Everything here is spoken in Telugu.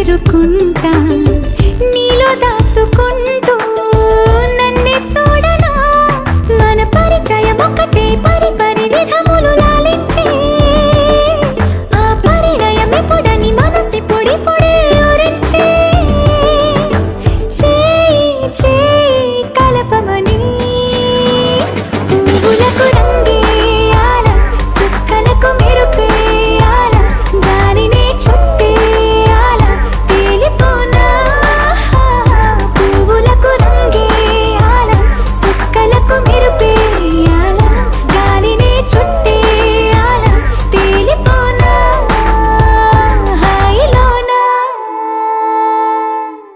చేరుకుంటా.